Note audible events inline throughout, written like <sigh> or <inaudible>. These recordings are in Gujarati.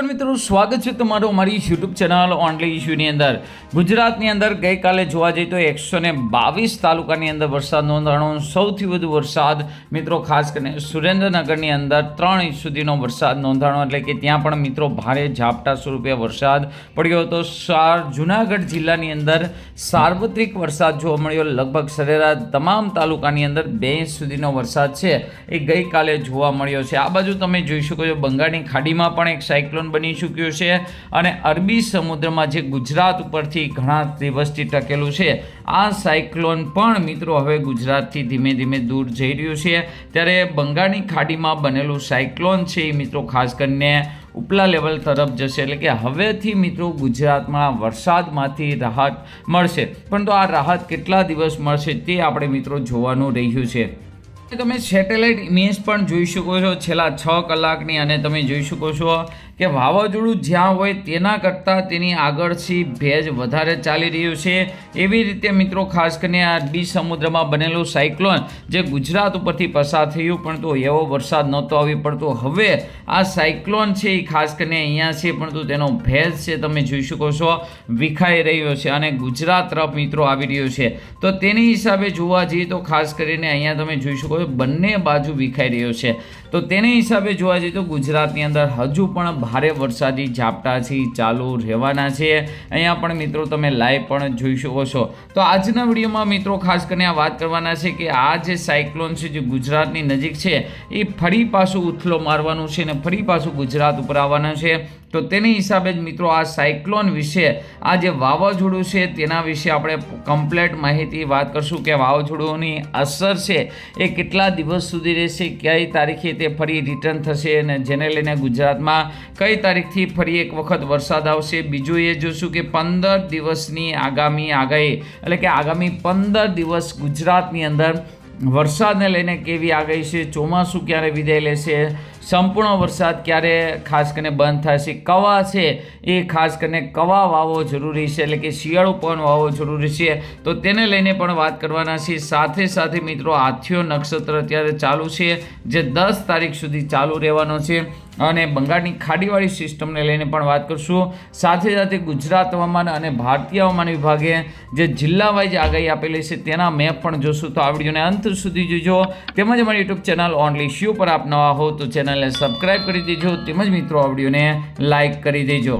મિત્રો, સ્વાગત છે તમારું અમારી યુટ્યુબ ચેનલ ઓનલી ઇશ્યુની અંદર. ગુજરાતની અંદર ગઈકાલે જોવા જઈએ તો એકસો ને બાવીસ તાલુકાની અંદર વરસાદ નોંધાણો, સૌથી વધુ વરસાદ મિત્રો ખાસ કરીને સુરેન્દ્રનગરની અંદર ત્રણ ઇંચ સુધીનો વરસાદ નોંધાણો, એટલે કે ત્યાં પણ મિત્રો ભારે ઝાપટા સ્વરૂપે વરસાદ પડ્યો હતો. સાર, જુનાગઢ જિલ્લાની અંદર સાર્વત્રિક વરસાદ જોવા મળ્યો. લગભગ સરેરાશ તમામ તાલુકાની અંદર બે ઇંચ સુધીનો વરસાદ છે એ ગઈકાલે જોવા મળ્યો છે. આ બાજુ તમે જોઈ શકો છો, બંગાળની ખાડીમાં પણ એક સાયક્લોન બની ચૂક્યું છે અને અરબી સમુદ્રમાં જે ગુજરાત ઉપરથી ઘણા દિવસથી ટકેલું છે, આ સાયક્લોન પણ મિત્રો હવે ગુજરાતથી ધીમે ધીમે દૂર જઈ રહ્યું છે. ત્યારે બંગાળની ખાડીમાં બનેલું સાયક્લોન છે એ મિત્રો ખાસ કરીને ઉપલા લેવલ તરફ જશે, એટલે કે હવેથી મિત્રો ગુજરાતમાં વરસાદમાંથી રાહત મળશે. પરંતુ આ રાહત કેટલા દિવસ મળશે તે આપણે મિત્રો જોવાનું રહ્યું છે. તમે સેટેલાઇટ ઇમેજ પણ જોઈ શકો છો છેલ્લા છ કલાકની અને તમે જોઈ શકો છો કે વાવાઝોડું જ્યાં હોય તેના કરતાં તેની આગળથી ભેજ વધારે ચાલી રહ્યું છે. એવી રીતે મિત્રો ખાસ કરીને આ અરબી સમુદ્રમાં બનેલું સાયક્લોન જે ગુજરાત ઉપરથી પસાર થયું પરંતુ એવો વરસાદ નહોતો આવી પડતો હવે આ સાયક્લોન છે એ ખાસ કરીને અહીંયા છે પરંતુ તેનો ભેજ છે તમે જોઈ શકો છો, વિખાઈ રહ્યો છે અને ગુજરાત તરફ મિત્રો આવી રહ્યો છે. તો તેની હિસાબે જોવા જઈએ તો ખાસ કરીને અહીંયા તમે જોઈ શકો છો, બંને બાજુ વિખાઈ રહ્યો છે. તો તેને હિસાબે જોવા જઈએ તો ગુજરાતની અંદર હજુ પણ ભારે વરસાદી ઝાપટાથી ચાલુ રહેવાના છે. અહીંયા પણ મિત્રો તમે લાઈવ પણ જોઈ શકો છો. તો આજના વિડીયોમાં મિત્રો ખાસ કરીને આ વાત કરવાના છે કે આ જે સાયક્લોન છે, જે ગુજરાતની નજીક છે, એ ફરી પાછું ઉથલો મારવાનું છે અને ફરી પાછું ગુજરાત ઉપર આવવાનું છે. તો તેની હિસાબે જ મિત્રો આ સાયક્લોન વિશે, આ જે વાવાઝોડું છે તેના વિશે આપણે કમ્પ્લેટ માહિતી વાત કરશું કે વાવાઝોડુંની અસર છે એ કેટલા દિવસ સુધી રહેશે, કઈ તારીખે તે ફરી રિટર્ન થશે અને જેને લઈને ગુજરાતમાં કઈ તારીખથી ફરી એક વખત વરસાદ આવશે. બીજું એ જોશું કે પંદર દિવસની આગામી આગાહી, એટલે કે આગામી પંદર દિવસ ગુજરાતની અંદર વરસાદને લઈને કેવી આગાહી છે, ચોમાસું ક્યારે વિદાય લેશે સંપૂર્ણ વરસાદ ક્યારે ખાસ કરીને બંધ થશે કવા છે, એ ખાસ કરીને કવા વાવો જરૂરી છે, એટલે કે શિયાળુ પવન વાવો જરૂરી છે, તો તેને લઈને પણ વાત કરવાના છે સાથે સાથે મિત્રો, આથિયો નક્ષત્ર અત્યારે ચાલુ છે, જે દસ તારીખ સુધી ચાલુ રહેવાનો છે, અને બંગાળની ખાડીવાળી સિસ્ટમને લઈને પણ વાત કરશું. સાથે સાથે ગુજરાત હવામાન અને ભારતીય હવામાન વિભાગે જે જિલ્લા વાઇઝ આગાહી આપેલી છે, તેના મેપ પણ જોશું. તો આ વિડીયોને અંત સુધી જોજો. તેમજ અમારી યુટ્યુબ ચેનલ ઓનલી શ્યુ પર આપ નવા હો, તો ચેનલને સબસ્ક્રાઇબ કરી દેજો તેમજ મિત્રો આ વિડીયોને લાઇક કરી દેજો.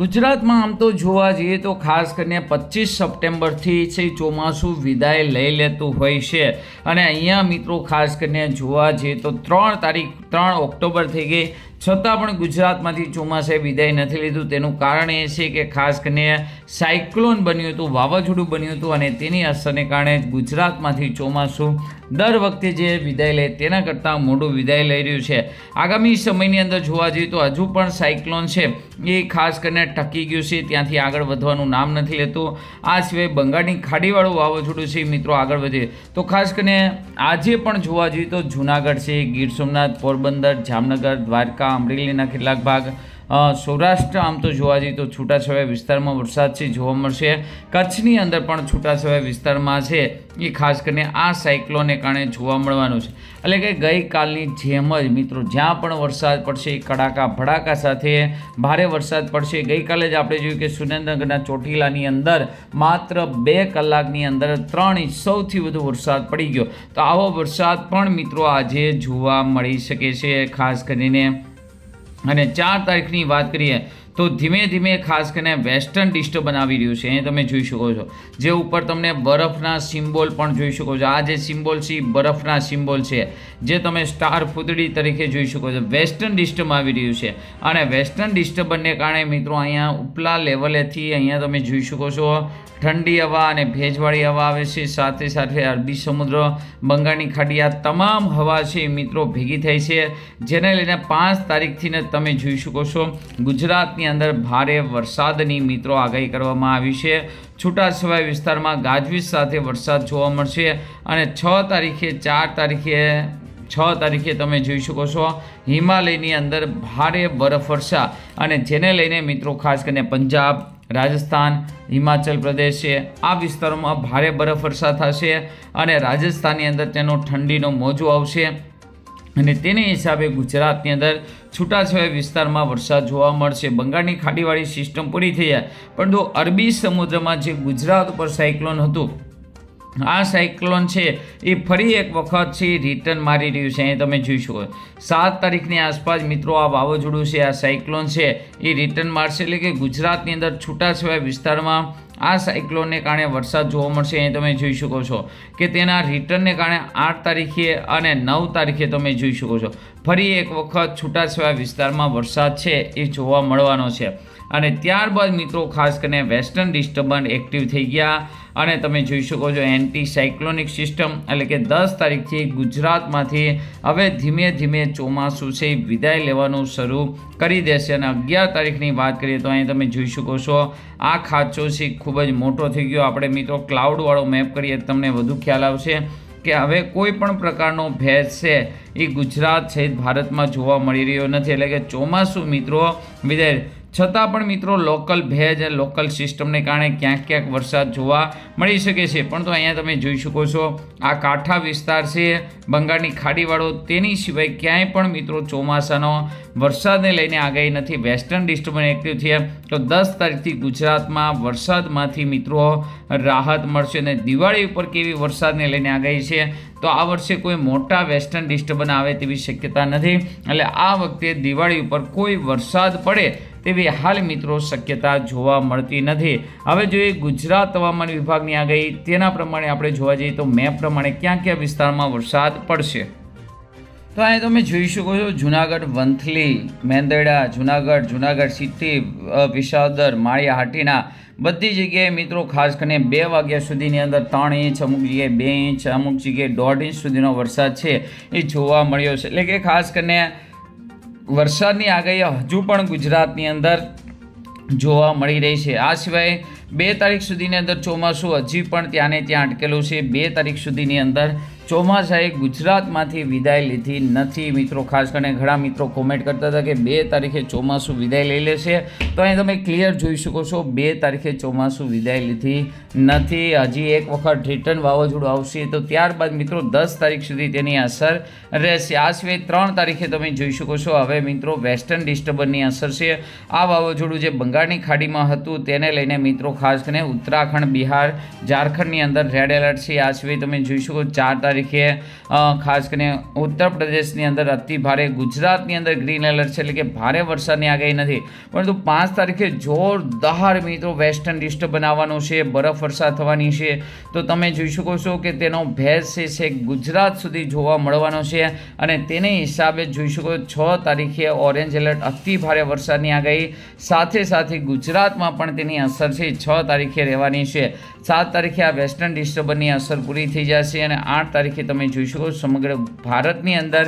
ગુજરાતમાં આમ તો જોવા જઈએ તો ખાસ કરીને પચીસ સપ્ટેમ્બરથી છે ચોમાસું વિદાય લઈ લેતું હોય છે. અને અહીંયા મિત્રો ખાસ કરીને જોવા જઈએ તો ત્રણ તારીખ, ત્રણ ઓક્ટોબર થઈ ગઈ. છતાં પણ ગુજરાતમાંથી ચોમાસે વિદાય નથી લીધું. તેનું કારણ એ છે કે ખાસ કરીને સાયક્લોન બન્યું હતું, વાવાઝોડું બન્યું હતું અને તેની અસરને કારણે ગુજરાતમાંથી ચોમાસું દર વખતે જે વિદાય લે તેના કરતાં મોડું વિદાય લઈ રહ્યું છે. આગામી સમયની અંદર જોવા જઈએ તો હજુ પણ સાયક્લોન છે. એ ખાસ કરીને ટકી ગયું છે, ત્યાંથી આગળ વધવાનું નામ નથી લેતું. આ સિવાય બંગાળની ખાડીવાળું વાવાઝોડું છે, મિત્રો, આગળ વધે. તો ખાસ કરીને આજે પણ જોવા જઈએ તો જુનાગઢ છે, ગીર સોમનાથ, પોરબંદર, જામનગર, દ્વારકા અમરેલીના કેટલાક ભાગ સૌરાષ્ટ્ર આમ તો જોવા જઈએ તો છૂટાછવાયા વિસ્તારમાં વરસાદ છે, જોવા મળશે. કચ્છની અંદર પણ છૂટાછવાયા વિસ્તારમાં છે, એ ખાસ કરીને આ સાયક્લોને કારણે જોવા મળવાનું છે. એટલે કે ગઈકાલની જેમ જ મિત્રો, જ્યાં પણ વરસાદ પડશે એ કડાકા ભડાકા સાથે ભારે વરસાદ પડશે. ગઈકાલે જ આપણે જોયું કે સુરેન્દ્રનગરના ચોટીલાની અંદર માત્ર બે કલાકની અંદર ત્રણ સૌથી વધુ વરસાદ પડી ગયો. તો આવો વરસાદ પણ મિત્રો આજે જોવા મળી શકે છે, ખાસ કરીને અને ચાર તારીખની વાત કરીએ તો ધીમે ધીમે ખાસ કરીને વેસ્ટર્ન ડિસ્ટર્બન આવી રહ્યું છે, એ તમે જોઈ શકો છો. જે ઉપર તમને બરફના સિમ્બોલ પણ જોઈ શકો છો. આ જે સિમ્બોલ છે બરફના સિમ્બોલ છે. જે તમે સ્ટાર ફૂદડી તરીકે જોઈ શકો છો. વેસ્ટર્ન ડિસ્ટર્બ આવી રહ્યું છે. અને વેસ્ટર્ન ડિસ્ટર્બનને કારણે મિત્રો અહીંયા ઉપલા લેવલેથી અહીંયા તમે જોઈ શકો છો ઠંડી હવા અને ભેજવાળી હવા આવે છે. સાથે સાથે અરબી સમુદ્ર, બંગાળની ખાડી આ તમામ હવા છે મિત્રો ભેગી થઈ છે. જેને લઈને પાંચ તારીખથી ને તમે જોઈ શકો છો, ગુજરાતની અંદર ભારે વરસાદની મિત્રો આગાહી કરવામાં આવી છે. છૂટાછવાયા વિસ્તારમાં ગાજવીજ સાથે વરસાદ જોવા મળશે અને છ તારીખે ચાર તારીખે, છ તારીખે તમે જોઈ શકો છો, હિમાલયની અંદર ભારે બરફ વર્ષા અને જેને લઈને મિત્રો ખાસ કરીને પંજાબ રાજસ્થાન, હિમાચલ પ્રદેશ છે આ વિસ્તારોમાં ભારે બરફવર્ષા થશે અને રાજસ્થાનની અંદર તેનો ઠંડીનો મોજો આવશે. અને તેને હિસાબે ગુજરાતની અંદર છૂટાછવાયા વિસ્તારમાં વરસાદ જોવા મળશે. બંગાળની ખાડીવાળી સિસ્ટમ પૂરી થઈ જાય. પરંતુ અરબી સમુદ્રમાં જે ગુજરાત ઉપર સાયક્લોન હતું આ સાયક્લોન છે, એ ફરી એક વખત છે રિટર્ન મારી રહ્યું છે, અહીં તમે જોઈ શકો. સાત તારીખની આસપાસ મિત્રો આ વાવાઝોડું છે, આ સાયક્લોન છે, એ રિટર્ન મારશે એટલે કે ગુજરાતની અંદર છૂટાછવાયા વિસ્તારમાં આ સાયક્લોનને કારણે વરસાદ જોવા મળશે, અહીં તમે જોઈ શકો છો. કે તેના રિટર્નને કારણે આઠ તારીખે અને નવ તારીખે તમે જોઈ શકો છો. ફરી એક વખત છૂટાછવાયા વિસ્તારમાં વરસાદ છે, એ જોવા મળવાનો છે. અને ત્યારબાદ મિત્રો, ખાસ કરીને વેસ્ટર્ન ડિસ્ટર્બન્સ એક્ટિવ થઈ ગયા. અને તમે જોઈ શકો છો એન્ટી સાયક્લોનિક સિસ્ટમ, એટલે કે દસ તારીખથી ગુજરાતમાંથી હવે ધીમે ધીમે ચોમાસું છે, વિદાય લેવાનું શરૂ કરી દેશે. અને અગિયાર તારીખની વાત કરીએ તો અહીં તમે જોઈ શકો છો, આ ખાચો છે, ખૂબ જ મોટો થઈ ગયો. આપણે મિત્રો, ક્લાઉડવાળો મેપ કરીએ તમને વધુ ખ્યાલ આવશે કે હવે કોઈ પણ પ્રકારનો ભેજ છે, એ ગુજરાત સહિત ભારતમાં જોવા મળી રહ્યો નથી. એટલે કે ચોમાસું મિત્રો, વિદાય છતાં પણ મિત્રો લોકલ ભેજ લોકલ સિસ્ટમને કારણે ક્યાંક ક્યાંક વરસાદ જોવા મળી શકે છે. પણ તો અહીંયા તમે જોઈ શકો છો, આ કાંઠા વિસ્તાર છે, બંગાળની ખાડીવાળો. તેની સિવાય ક્યાંય પણ મિત્રો ચોમાસાનો વરસાદને લઈને આગાહી નથી. વેસ્ટર્ન ડિસ્ટર્બન્સ એક્ટિવ છે. તો દસ તારીખથી ગુજરાતમાં વરસાદમાંથી મિત્રો રાહત મળશે અને દિવાળી ઉપર કેવી વરસાદને લઈને આગાહી છે, તો આ વર્ષે કોઈ મોટા વેસ્ટર્ન ડિસ્ટર્બન્સ આવે તેવી શક્યતા નથી. એટલે આ વખતે દિવાળી ઉપર કોઈ વરસાદ પડે તેવી હાલ મિત્રો શક્યતા જોવા મળતી નથી. હવે જોઈએ ગુજરાત હવામાન વિભાગની આગાહી તેના પ્રમાણે આપણે જોવા જઈએ તો મેપ પ્રમાણે ક્યાં ક્યાં વિસ્તારમાં વરસાદ પડશે? તો અહીં તમે જોઈ શકો છો જુનાગઢ, વંથલી, મેંદરડા, જુનાગઢ જુનાગઢ સિટી વિસાવદર, માળિયા, હાટીના બધી જગ્યાએ મિત્રો ખાસ કરીને બે વાગ્યા સુધીની અંદર ત્રણ ઇંચ, અમુક જગ્યાએ બે ઇંચ, અમુક જગ્યાએ દોઢ ઇંચ સુધીનો વરસાદ છે એ જોવા મળ્યો છે. એટલે કે ખાસ કરીને વરસાદની આગાહી હજુ પણ ગુજરાતની અંદર જોવા મળી રહી છે. આ સિવાય બે તારીખ સુધીની અંદર ચોમાસું હજી પણ ત્યાંને ત્યાં અટકેલું છે. બે તારીખ સુધીની અંદર ચોમાસાએ ગુજરાતમાંથી વિદાય લીધી નથી. મિત્રો, ખાસ કરીને ઘણા મિત્રો કોમેન્ટ કરતા હતા કે બે તારીખે ચોમાસું વિદાય લઈ લેશે. તો અહીં તમે ક્લિયર જોઈ શકો છો, બે તારીખે ચોમાસું વિદાય લીધી નથી. હજી એક વખત રિટર્ન વાવાઝોડું આવશે. તો ત્યારબાદ મિત્રો, દસ તારીખ સુધી તેની અસર રહેશે. આ સિવાય ત્રણ તારીખે તમે જોઈ શકો છો, હવે મિત્રો વેસ્ટર્ન ડિસ્ટર્બન્સની અસર છે. આ વાવાઝોડું જે બંગાળની ખાડીમાં હતું, તેને લઈને મિત્રો ખાસ કરીને ઉત્તરાખંડ, બિહાર, ઝારખંડની અંદર રેડ એલર્ટ છે. આ સિવાય તમે જોઈ શકો ચાર તારીખે ખાસ કરીને ઉત્તર પ્રદેશની અંદર અતિ ભારે, ગુજરાતની અંદર ગ્રીન એલર્ટ છે એટલે કે ભારે વરસાદની આગાહી નથી. પરંતુ પાંચ તારીખે જોરદાર મિત્રો વેસ્ટર્ન ડિસ્ટર્બ બનાવવાનો છે, બરફ વરસાદ થવાની છે. તો તમે જોઈ શકો છો કે તેનો ભેજ છે છેક ગુજરાત સુધી જોવા મળવાનો છે અને તેને હિસાબે જોઈ શકો છ તારીખે ઓરેન્જ એલર્ટ અતિ ભારે વરસાદની આગાહી. સાથે સાથે ગુજરાતમાં પણ તેની અસર છે. છ તારીખે રહેવાની છે. સાત તારીખે આ વેસ્ટર્ન ડિસ્ટર્બન્સની અસર પૂરી થઈ જશે અને આઠ તારીખે તમે જોઈ શકો છો સમગ્ર ભારતની અંદર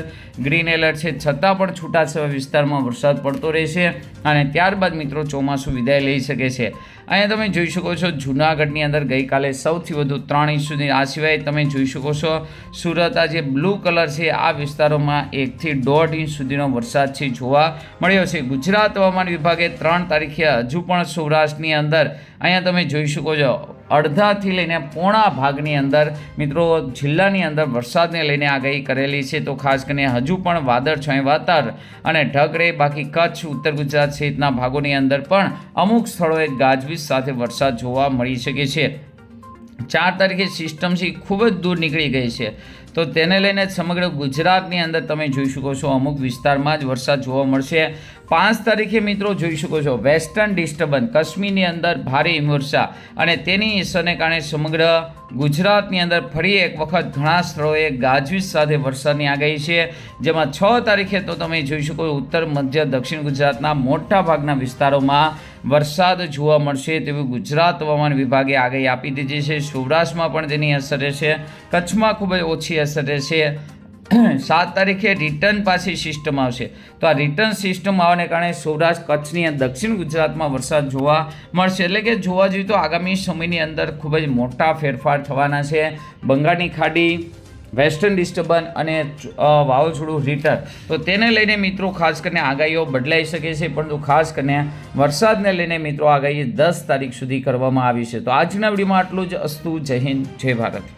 ગ્રીન એલર્ટ છે. છતાં પણ છૂટાછવાયા વિસ્તારમાં વરસાદ પડતો રહેશે અને ત્યારબાદ મિત્રો ચોમાસું વિદાય લઈ શકે છે. અહીંયા તમે જોઈ શકો છો જૂનાગઢની અંદર ગઈકાલે સૌથી વધુ ત્રણ ઇંચ સુધી આ સિવાય તમે જોઈ શકો છો સુરત આ જે બ્લુ કલર છે આ વિસ્તારોમાં એકથી દોઢ ઇંચ સુધીનો વરસાદ છે જોવા મળ્યો છે. ગુજરાત હવામાન વિભાગે ત્રણ તારીખે હજુ પણ સૌરાષ્ટ્રની અંદર અહીંયા તમે જોઈ શકો છો, અડધાથી લઈને પોણા ભાગની અંદર, મિત્રો, જિલ્લાની અંદર વરસાદને લઈને આગાહી કરેલી છે. તો ખાસ કરીને હજુ પણ વાદળછાંય વાતર અને ઢગ રહે, બાકી કચ્છ, ઉત્તર ગુજરાત સહિતના ભાગોની અંદર પણ અમુક સ્થળોએ ગાજવીજ સાથે વરસાદ જોવા મળી શકે છે. ચાર તારીખે સિસ્ટમ છે ખૂબ જ દૂર નીકળી ગઈ છે. તો તેને લઈને સમગ્ર ગુજરાતની અંદર તમે જોઈ શકો છો, અમુક વિસ્તારમાં જ વરસાદ જોવા મળશે. પાંચ તારીખે મિત્રો જોઈ શકો છો, વેસ્ટર્ન ડિસ્ટર્બન્સ, કાશ્મીરની અંદર ભારે હિમવર્ષા અને તેની અસરને કારણે સમગ્ર ગુજરાતની અંદર ફરી એક વખત ઘણા સ્થળોએ ગાજવીજ સાથે વરસાદની આગાહી છે. જેમાં છ તારીખે તો તમે જોઈ શકો ઉત્તર, મધ્ય, દક્ષિણ ગુજરાતના મોટા ભાગના વિસ્તારોમાં વરસાદ જોવા મળશે તેવી ગુજરાત હવામાન વિભાગે આગાહી આપી દીધી છે. સૌરાષ્ટ્રમાં પણ તેની અસર રહેશે. કચ્છમાં ખૂબ જ ઓછી અસર રહેશે. <clears throat> સાત તારીખે રિટર્ન પાછી સિસ્ટમ આવશે. તો આ રિટર્ન સિસ્ટમ આવવાને કારણે સૌરાષ્ટ્ર, કચ્છની દક્ષિણ ગુજરાતમાં વરસાદ જોવા મળશે. એટલે કે જોવા જોઈએ તો આગામી સમયની અંદર ખૂબ જ મોટા ફેરફાર થવાના છે. બંગાળની ખાડી વેસ્ટર્ન ડિસ્ટર્બન્સ અને વાવાઝોડું રિટર્ન તો તેને લઈને મિત્રો ખાસ કરીને આગાહીઓ બદલાઈ શકે છે, પરંતુ ખાસ કરીને વરસાદને લઈને મિત્રો આગાહી દસ તારીખ સુધી કરવામાં આવી છે. તો આજના વિડીયોમાં આટલું જ. અસ્તુ, જય હિન્દ, જય ભારત.